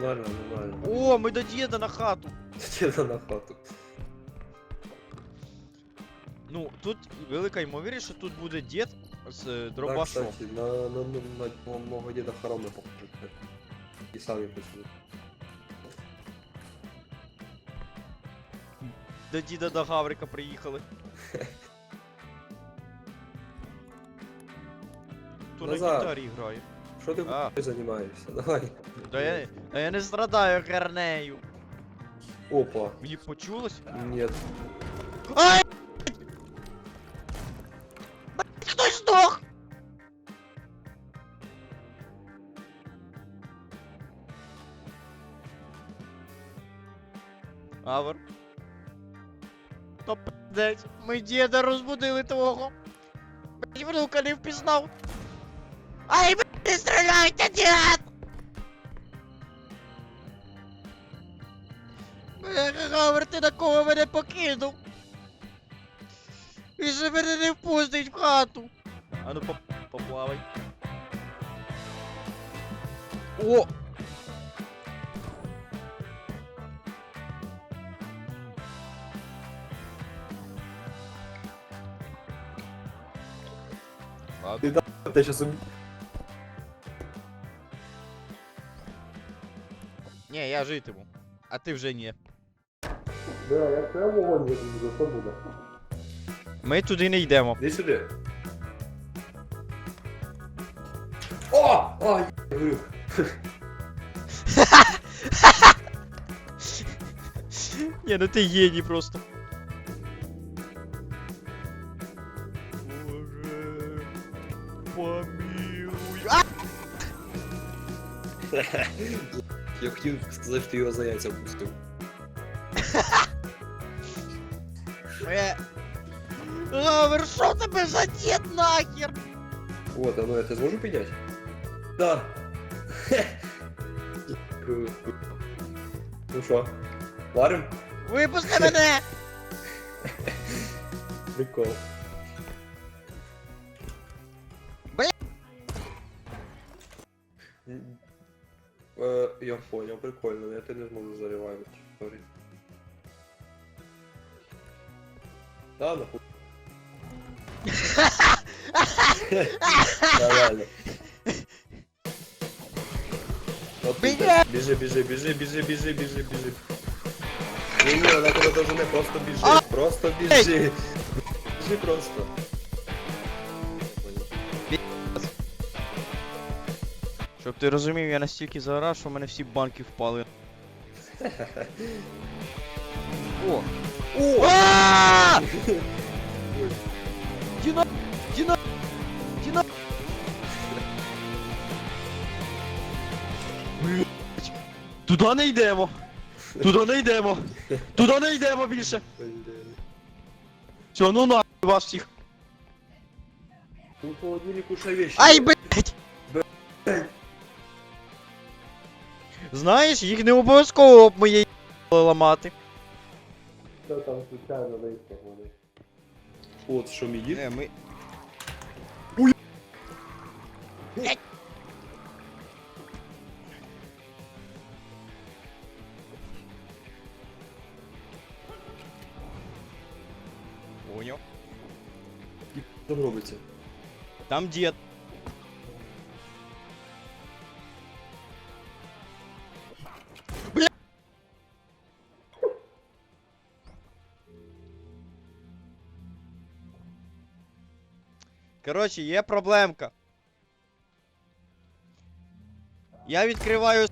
Нормально, нормально. О, ми до діда на хату. Діда на хату. Ну, тут велика ймовірність, що тут буде дід з е, Так, дробашом. кстати, на, на, на, на мого діда хороми похожі. І самі писали. До діда до Гаврика приїхали. Хто на Назар. гітарі грає? Що ти А. а. займаєшся? Давай. Да я, да я не страдаю хернею. Опа. Мені почулось? Нет. Ай! Авер. Та пиздець, ми діда розбудили твого. Блять, внука не впізнав. Ай, блять, не стріляйте, дід! Бляха, Гавер, ти на кого мене покинув? Він же мене не впустить в хату. А ну поп- поплавай. О! Ладно. Ти щас ум... Ні, я житиму. А ти вже ні. Да, як це вогонь виключу, що буде? Ми туди не йдемо. Іди сюди. О! Ай, гриб. Ні, ну ти геній просто. Я хотів сказати, що ти його за яйця впустив. Е. Гавер, що тебе за дід нахер? Вот, а ну я тебе зможу підняти? Да. Дякую. Ну що, варим? Випусти мене! Прикол. я понял, прикольно, я тебе не зможу заревайвити. Сорі. Да, нахуй. Нормально. От ти Бля. так. Біжи, біжи, біжи, біжи, біжи, біжи, біжи. Ні, ні, вона тебе даже не просто біжи. А! Просто біжи. Біжи просто. Щоб ти розумів, я настільки заорав, що в мене всі банки впали. О! О! Діна! Діна! Діна! Блять! Туди не йдемо! Туди не йдемо! Туди не йдемо більше! Все, ну на вас всіх! Ну, холодильнику ще вещи. Ай, блять! Знаєш, їх не обов'язково моєї ламати. Та там случайно вийшли вони. От, що мій дід? Не, ми... Понял. Що робиться? Там дед. Коротше, є проблемка. Я відкриваю.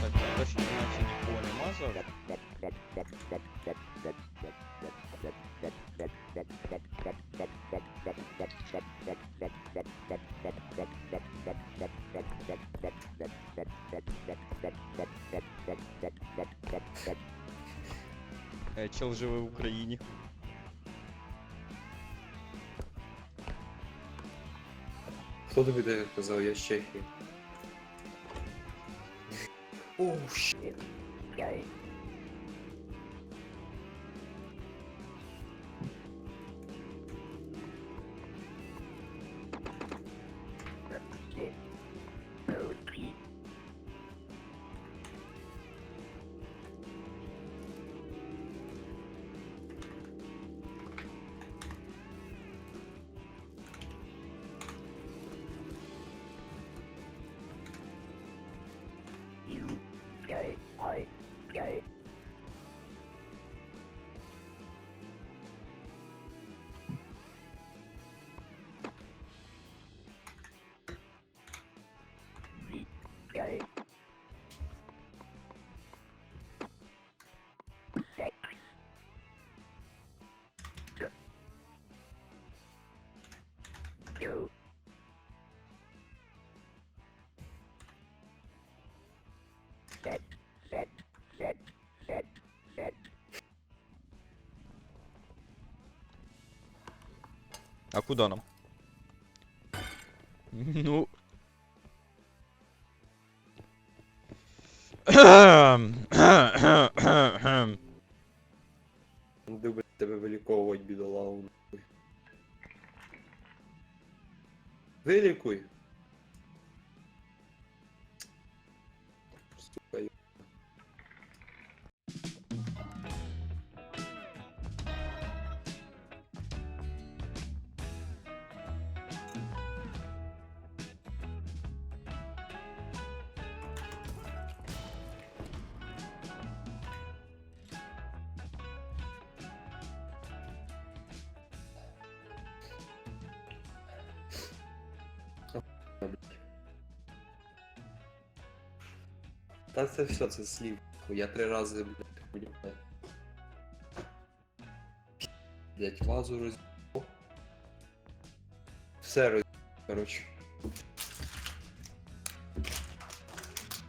Так, я точно іначе нікого Чел живе в Україні. Хто тобі таке казав, я з Чехії. Оу, щит. А куда нам? Ну. Люблю тебе виліковувати, бідолагу. нахуй. Вилікуй. Та це все, це слів. Я три рази, блядь, хуйня. Блять, вазу роз... Все роз... короче.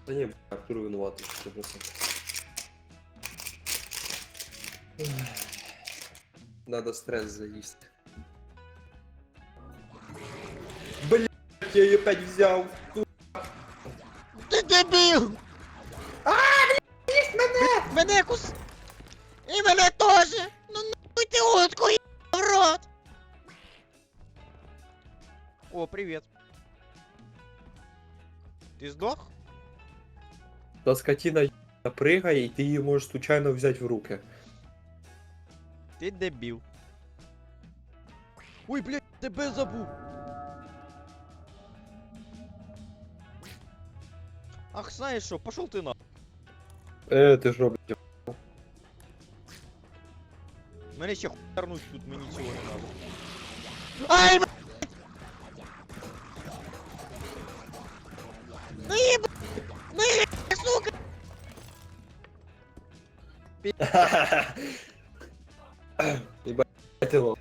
Та ні, блядь, Артур винуватий, це просто. Ой. Надо стресс заїсти. Блять, я її опять взяв. Ти дебіл! А, блядь, мене! Мене кус... І мене теж! Ну нахуй ти утку, є в рот! О, привіт. Ти здох? Та скотина ебана пригає, і ти її можеш случайно взяти в руки. Ти дебіл. Ой, блядь, тебе забув. Ах, знаєш що, пошел ти на. Е, ти ж робиш. Мене ще хуярнуть тут, мені цього не надо. Ай, блядь! Ну їб... Ну їб... сука! Єбать, ти лох.